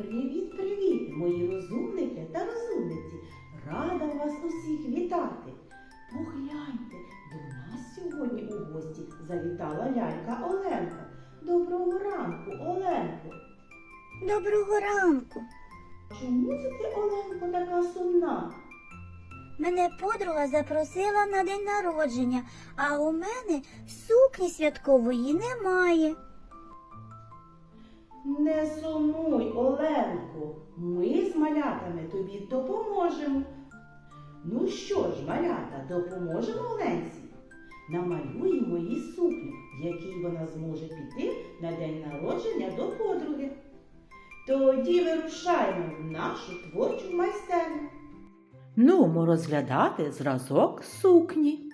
Привіт, привіт, мої розумники та розумниці! Рада вас усіх вітати! Погляньте, до нас сьогодні у гості завітала лялька Оленка. Доброго ранку, Оленко! Доброго ранку. Чому це ти, Оленко, така сумна? Мене подруга запросила на день народження, а у мене сукні святкової немає. Не сумуй, Оленко, ми з малятами тобі допоможемо. Ну що ж, малята, допоможемо Оленці? Намалюємо їй сукню, в якій вона зможе піти на день народження до подруги. Тоді вирушаємо в нашу творчу майстерню. Нумо розглядати зразок сукні.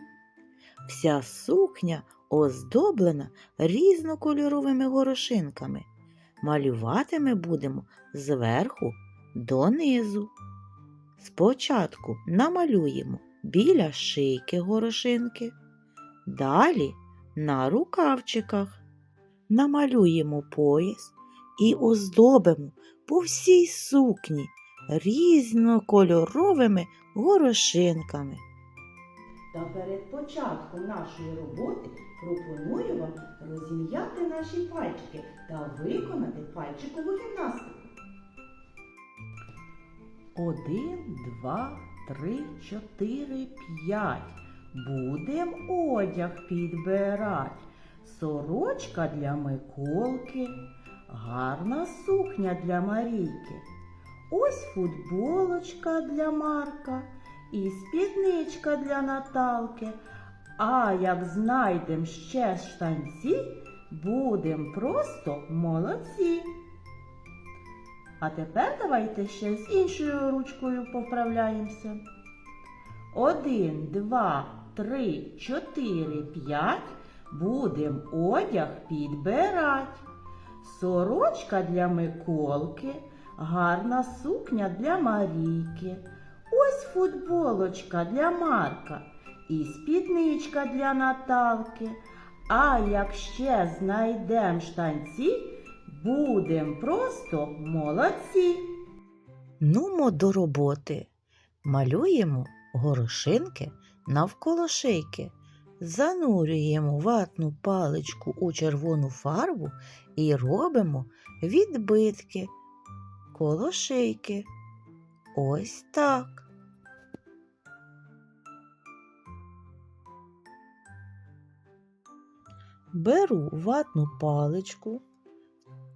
Вся сукня оздоблена різнокольоровими горошинками. Малювати ми будемо зверху донизу. Спочатку намалюємо біля шийки горошинки, далі на рукавчиках. Намалюємо пояс і оздобимо по всій сукні різнокольоровими горошинками. Та перед початком нашої роботи пропоную вам розім'яти наші пальчики та виконати пальчикову гімнастику. Один, два, три, чотири, п'ять. Будем одяг підбирать. Сорочка для Миколки, гарна сукня для Марійки. Ось футболочка для Марка і спідничка для Наталки. А як знайдем ще штанці, будем просто молодці. А тепер давайте ще з іншою ручкою поправляємося. Один, два, три, чотири, п'ять. Будем одяг підбирать. Сорочка для Миколки, гарна сукня для Марійки. Ось футболочка для Марка і спідничка для Наталки. А як ще знайдем штанці, будем просто молодці. Нумо до роботи. Малюємо горошинки навколо шийки. Занурюємо ватну паличку у червону фарбу і робимо відбитки коло шийки. Ось так. Беру ватну паличку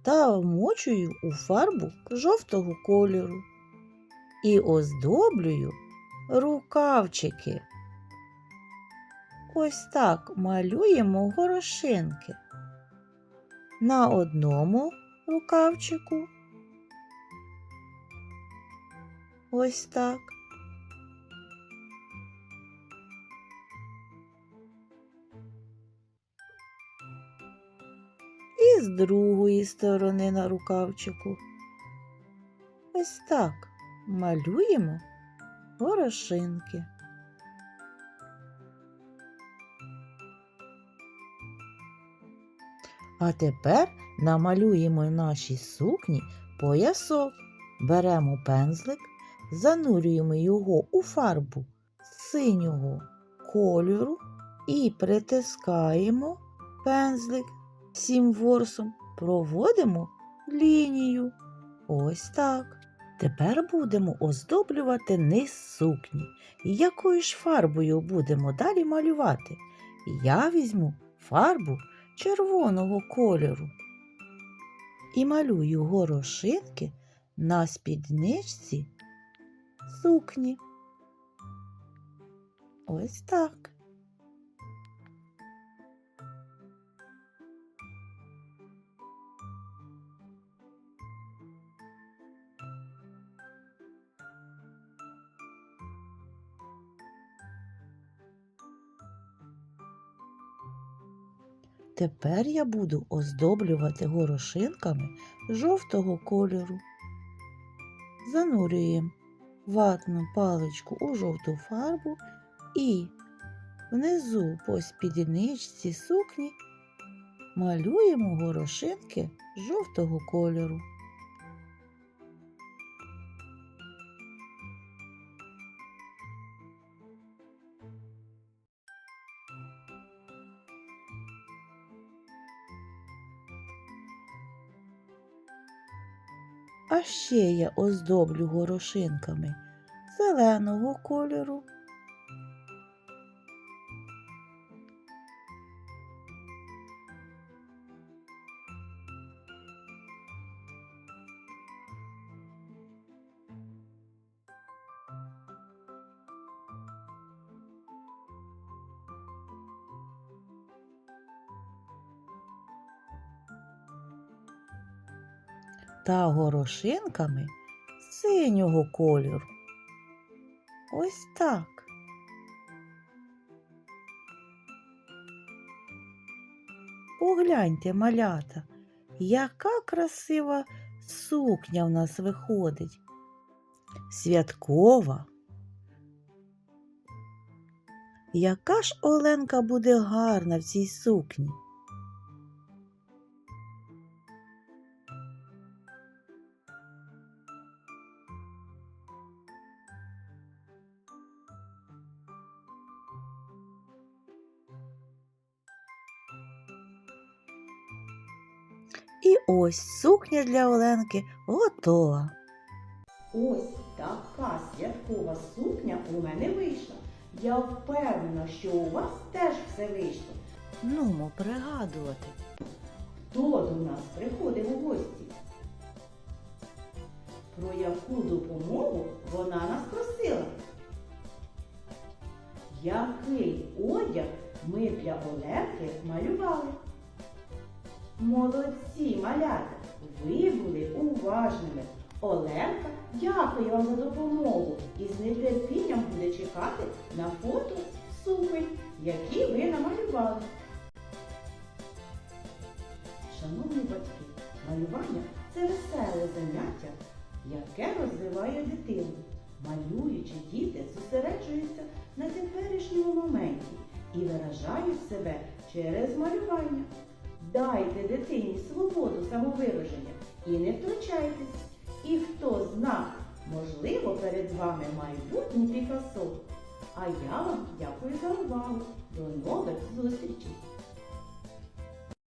та вмочую у фарбу жовтого кольору і оздоблюю рукавчики. Ось так малюємо горошинки. На одному рукавчику. Ось так. І з другої сторони на рукавчику. Ось так малюємо горошинки. А тепер намалюємо нашій сукні поясок. Беремо пензлик, занурюємо його у фарбу синього кольору і притискаємо пензлик всім ворсом, проводимо лінію. Ось так. Тепер будемо оздоблювати низ сукні. Якою ж фарбою будемо далі малювати? Я візьму фарбу червоного кольору і малюю горошинки на спідничці сукні. Ось так. Тепер я буду оздоблювати горошинками жовтого кольору. Занурюємо ватну паличку у жовту фарбу і внизу по спідничці сукні малюємо горошинки жовтого кольору. А ще я оздоблю горошинками зеленого кольору. Та горошинками синього кольору. Ось так. Погляньте, малята, яка красива сукня в нас виходить. Святкова. Яка ж Оленка буде гарна в цій сукні? І ось сукня для Оленки готова. Ось така святкова сукня у мене вийшла. Я впевнена, що у вас теж все вийшло. Нумо пригадувати. Хто до нас приходив у гості? Про яку допомогу вона нас просила? Який одяг ми для Оленки малювали? Молодці, малята! Ви були уважними. Оленка, дякую вам за допомогу і з нетерпінням буде чекати на фото суконь, які ви намалювали. Шановні батьки, малювання це веселе заняття, яке розвиває дитину. Малюючи, діти зосереджуються на теперішньому моменті і виражають себе через малювання. Дайте дитині свободу самовираження і не втручайтесь. І хто зна, можливо, перед вами майбутній Пікассо. А я вам дякую за увагу. До нових зустрічей!